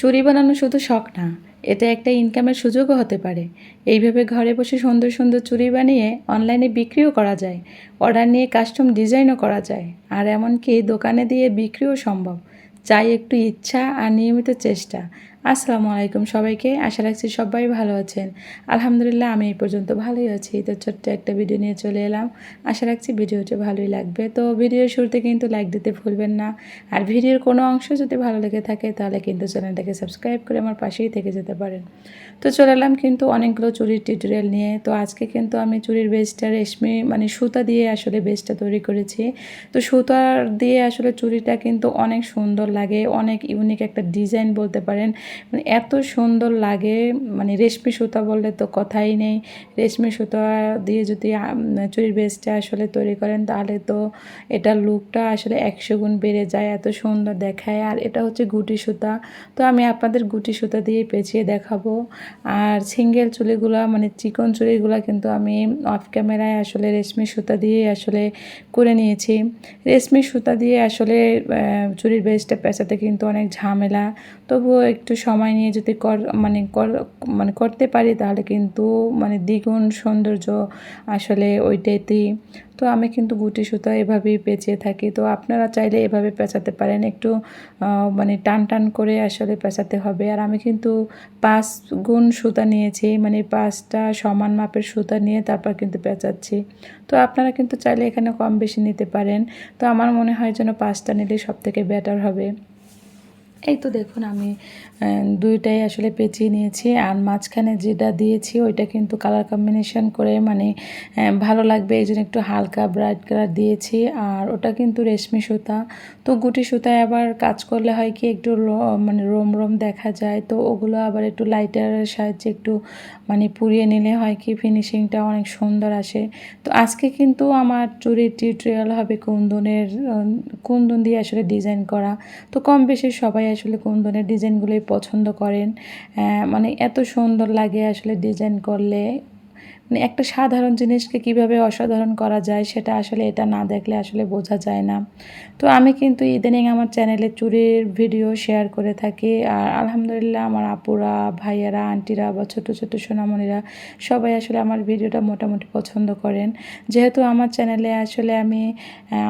চুড়ি বানানো শুধু শখ না এটা একটা ইনকামের সুযোগও হতে পারে। এইভাবে ঘরে বসে সুন্দর সুন্দর চুরি বানিয়ে অনলাইনে বিক্রিও করা যায় অর্ডার নিয়ে কাস্টম ডিজাইনও করা যায়, আর এমনকি দোকানে দিয়ে বিক্রিও সম্ভব। চাই একটু ইচ্ছা আর নিয়মিত চেষ্টা আসসালামু আলাইকুম সবাইকে। আশা রাখছি সবাই ভালো আছেন। আলহামদুলিল্লাহ আমি এই পর্যন্ত ভালোই আছি। তো ছোট্ট একটা ভিডিও নিয়ে চলে এলাম। আশা রাখছি ভিডিওটা ভালোই লাগবে। তো ভিডিওর শুরুতে কিন্তু লাইক দিতে ভুলবেন না। আর ভিডিওর কোনো অংশ যদি ভালো লেগে থাকে, তাহলে কিন্তু চ্যানেলটাকে সাবস্ক্রাইব করে আমার পাশেই থেকে যেতে পারেন। তো চলে এলাম কিন্তু অনেকগুলো চুরির টিউটোরিয়াল নিয়ে। তো আজকে কিন্তু আমি চুরির বেসটা রেশমি মানে সুতা দিয়ে আসলে বেসটা তৈরি করেছি। তো সুতার দিয়ে আসলে চুরিটা কিন্তু অনেক সুন্দর লাগে। অনেক ইউনিক একটা ডিজাইন বলতে পারেন। মানে এত সুন্দর লাগে। মানে রেশমি সুতা বললে তো কথাই নেই। রেশমি সুতা দিয়ে যদি চুরির বেসটা আসলে তৈরি করেন তাহলে তো এটার লুকটা আসলে একশো গুণ বেড়ে যায়, এত সুন্দর দেখায়। আর এটা হচ্ছে গুটি সুতা। তো আমি আপনাদের গুটি সুতা দিয়ে পেঁচিয়ে দেখাবো। আর সিঙ্গেল চুলিগুলো মানে চিকন চুড়িগুলো কিন্তু আমি অফ ক্যামেরায় আসলে রেশমি সুতা দিয়ে আসলে করে নিয়েছি। রেশমি সুতা দিয়ে আসলে চুরির বেসটা পেঁচাতে কিন্তু অনেক ঝামেলা। তবুও একটু সময় নিয়ে যদি কর মানে কর- মানে করতে পারি, তাহলে কিন্তু মানে দ্বিগুণ সৌন্দর্য আসলে ওইটাতেই। তো আমি কিন্তু গুটি সুতা এভাবেই পেঁচিয়ে থাকি। তো আপনারা চাইলে এভাবে পেঁচাতে পারেন। একটু মানে টান টান করে আসলে পেঁচাতে হবে। আর আমি কিন্তু পাঁচ গুণ সুতা নিয়েছি মানে পাঁচটা সমান মাপের সুতা নিয়ে তারপর কিন্তু পেঁচাচ্ছি। তো আপনারা কিন্তু চাইলে এখানে কম বেশি নিতে পারেন। তো আমার মনে হয় যেন পাঁচটা নিলে সব থেকে বেটার হবে। এই তো দেখুন, আমি দুইটাই আসলে পেঁচিয়ে নিয়েছি। আর মাঝখানে যেটা দিয়েছি, ওইটা কিন্তু কালার কম্বিনেশন করে মানে ভালো লাগবে। এই জন্য একটু হালকা ব্রাইট কালার দিয়েছি। আর ওটা কিন্তু রেশমি সুতা। তো গুটি সুতায় আবার কাজ করলে হয় কি, একটু মানে রোম রোম দেখা যায়। তো ওগুলো আবার একটু লাইটারের সাহায্যে একটু মানে পুড়িয়ে নিলে হয় কি ফিনিশিংটা অনেক সুন্দর আসে। তো আজকে কিন্তু আমার চুরির টিউটোরিয়াল হবে কুন্দনের কুন্দন দিয়ে আসলে ডিজাইন করা। তো কম বেশি সবাই আসলে কোন ধরনের ডিজাইনগুলোই পছন্দ করেন। মানে এত সুন্দর লাগে আসলে ডিজাইন করলে। মানে একটা সাধারণ জিনিসকে কীভাবে অসাধারণ করা যায় সেটা আসলে এটা না দেখলে আসলে বোঝা যায় না। তো আমি কিন্তু ইদানিং আমার চ্যানেলে চুরির ভিডিও শেয়ার করে থাকি। আর আলহামদুলিল্লাহ আমার আপুরা, ভাইয়ারা, আন্টিরা বা ছোটো ছোটো সোনামণিরা সবাই আসলে আমার ভিডিওটা মোটামুটি পছন্দ করেন। যেহেতু আমার চ্যানেলে আসলে আমি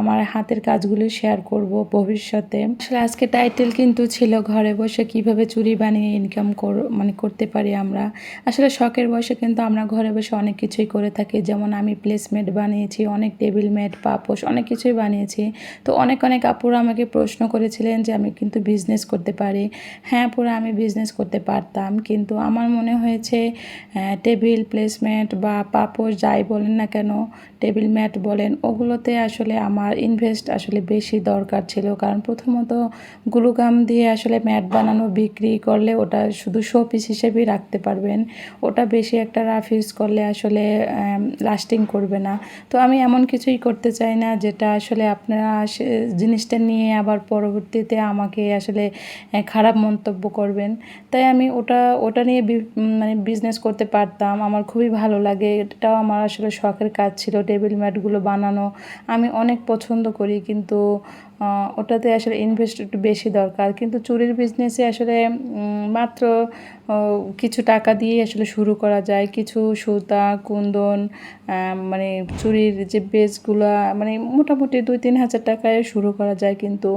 আমার হাতের কাজগুলো শেয়ার করব ভবিষ্যতে। আসলে আজকে টাইটেল কিন্তু ছিল ঘরে বসে কীভাবে চুরি বানিয়ে ইনকাম কর মানে করতে পারি আমরা। আসলে শখের বয়সে কিন্তু আমরা ঘরে বসে অনেক কিছুই করে থাকি। যেমন আমি প্লেসমেট বানিয়েছি, অনেক টেবিল ম্যাট পাপোশ, অনেক কিছুই বানিয়েছি। তো অনেক অনেক আপুরা আমাকে প্রশ্ন করেছিলেন যে আমি কিন্তু বিজনেস করতে পারি। হ্যাঁ পুরো আমি বিজনেস করতে পারতাম। কিন্তু আমার মনে হয়েছে টেবিল প্লেসমেন্ট বা পাপোশ যাই বলেন না কেন টেবিল ম্যাট বলেন, ওগুলোতে আসলে আমার ইনভেস্ট আসলে বেশি দরকার ছিল। কারণ প্রথমত গ্লুগাম দিয়ে আসলে ম্যাট বানানো, বিক্রি করলে ওটা শুধু শো পিস হিসেবেই রাখতে পারবেন। ওটা বেশি একটা রাফ ইউজ করলে আসলে লাস্টিং করবে না। তো আমি এমন কিছুই করতে চাই না যেটা আসলে আপনারা জিনিসটা নিয়ে আবার পরবর্তীতে আমাকে আসলে খারাপ মন্তব্য করবেন। তাই আমি ওটা ওটা নিয়ে মানে বিজনেস করতে পারতাম। আমার খুবই ভালো লাগে। এটাও আমার আসলে শখের কাজ ছিল। টেবিল ম্যাটগুলো বানানো। আমি অনেক পছন্দ করি। কিন্তু ওটাতে আসলে ইনভেস্ট একটু বেশি দরকার। কিন্তু চুরির বিজনেসে আসলে মাত্র কিছু টাকা দিয়ে আসলে শুরু করা যায়। কিছু সুতা, কুন্দন মানে চুরির যে বেসগুলো মানে মোটামুটি দুই তিন হাজার টাকায় শুরু করা যায়। কিন্তু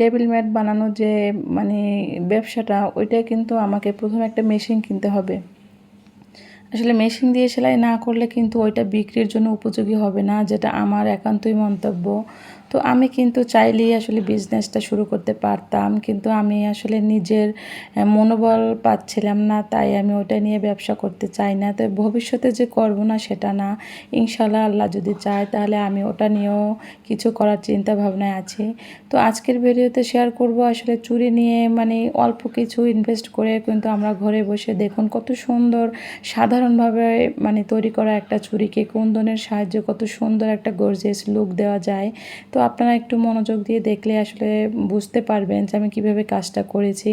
টেবিল ম্যাট বানানোর যে মানে ব্যবসাটা, ওইটা কিন্তু আমাকে প্রথমে একটা মেশিন কিনতে হবে। আসলে মেশিন দিয়ে সেলাই না করলে কিন্তু ওইটা বিক্রির জন্য উপযোগী হবে না, যেটা আমার একান্তই মন্তব্য। তো আমি কিন্তু চাইলেই আসলে বিজনেসটা শুরু করতে পারতাম। কিন্তু আমি আসলে নিজের মনোবল পাচ্ছিলাম না, তাই আমি ওটা নিয়ে ব্যবসা করতে চাই না। তো ভবিষ্যতে যে করব না সেটা না। ইনশাল্লাহ আল্লাহ যদি চায় তাহলে আমি ওটা নিয়েও কিছু করার চিন্তা ভাবনায় আছি। তো আজকের ভিডিওতে শেয়ার করব আসলে চুরি নিয়ে মানে অল্প কিছু ইনভেস্ট করে কিন্তু আমরা ঘরে বসে দেখুন কত সুন্দর, সাধারণভাবে মানে তৈরি করা একটা চুরিকে কোন কুন্দনের সাহায্যে, কত সুন্দর একটা গর্জিয়াস লুক দেওয়া যায়। তো আপনারা একটু মনোযোগ দিয়ে দেখলে আসলে বুঝতে পারবেন যে আমি কীভাবে কাজটা করেছি।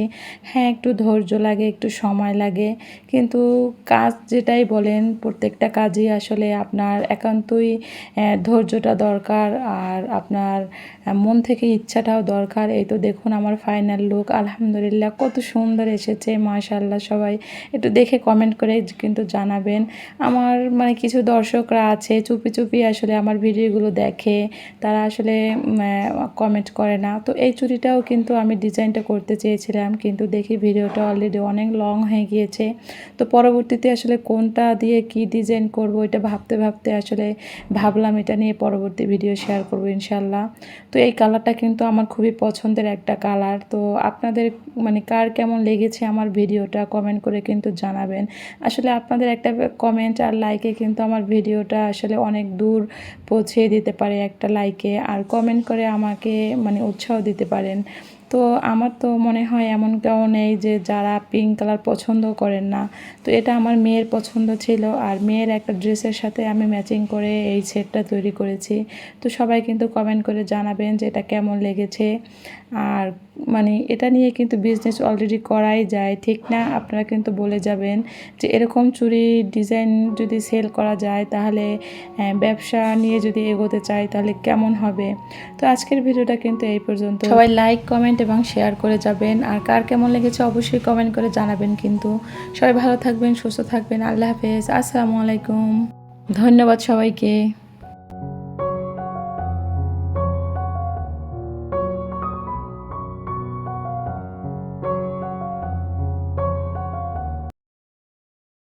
হ্যাঁ একটু ধৈর্য লাগে, একটু সময় লাগে। কিন্তু কাজ যেটাই বলেন, প্রত্যেকটা কাজই আসলে আপনার একান্তই ধৈর্যটা দরকার আর আপনার মন থেকে ইচ্ছাটাও দরকার। এই তো দেখুন আমার ফাইনাল লুক আলহামদুলিল্লাহ কত সুন্দর এসেছে মাশাল্লাহ সবাই। একটু দেখে কমেন্ট করে কিন্তু জানাবেন। আমার মানে কিছু দর্শকরা আছে, চুপি চুপি আসলে আমার ভিডিওগুলো দেখে। তারা আসলে কমেন্ট করে না। তো এই চুড়িটাও কিন্তু আমি ডিজাইনটা করতে চেয়েছিলাম, কিন্তু দেখি ভিডিওটা অলরেডি অনেক লং হয়ে গিয়েছে। তো পরবর্তীতে আসলে কোনটা দিয়ে কি ডিজাইন করব, এটা ভাবতে ভাবতে আসলে ভাবলাম, এটা নিয়ে পরবর্তী ভিডিও শেয়ার করব ইনশাল্লাহ তো এই কালারটা কিন্তু আমার খুবই পছন্দের একটা কালার তো আপনাদের মানে কার কেমন লেগেছে আমার ভিডিওটা কমেন্ট করে কিন্তু জানাবেন। আসলে আপনাদের একটা কমেন্ট আর লাইকে কিন্তু আমার ভিডিওটা আসলে অনেক দূর পৌঁছে দিতে পারে একটা লাইকে আর কমেন্ট করে আমাকে মানে উৎসাহ দিতে পারেন। তো আমার তো মনে হয় এমন কেউ নেই যে যারা পিঙ্ক কালার পছন্দ করেন না। তো এটা আমার মেয়ের পছন্দ ছিল আর মেয়ের একটা ড্রেসের সাথে আমি ম্যাচিং করে এই সেটটা তৈরি করেছি। তো সবাই কিন্তু কমেন্ট করে জানাবেন যে এটা কেমন লেগেছে। আর মানে এটা নিয়ে কিন্তু বিজনেস অলরেডি করাই যায়, ঠিক না? আপনারা কিন্তু বলে যাবেন যে এরকম চুরি ডিজাইন যদি সেল করা যায় তাহলে ব্যবসা নিয়ে যদি এগোতে চাই তাহলে কেমন হবে? তো আজকের ভিডিওটা কিন্তু এই পর্যন্ত। সবাই লাইক কমেন্ট এবং শেয়ার করে যাবেন। আর কার কেমন লেগেছে অবশ্যই কমেন্ট করে জানাবেন কিন্তু। সবাই ভালো থাকবেন, সুস্থ থাকবেন। আল্লাহ হাফেজ। আসসালামু আলাইকুম। ধন্যবাদ সবাইকে।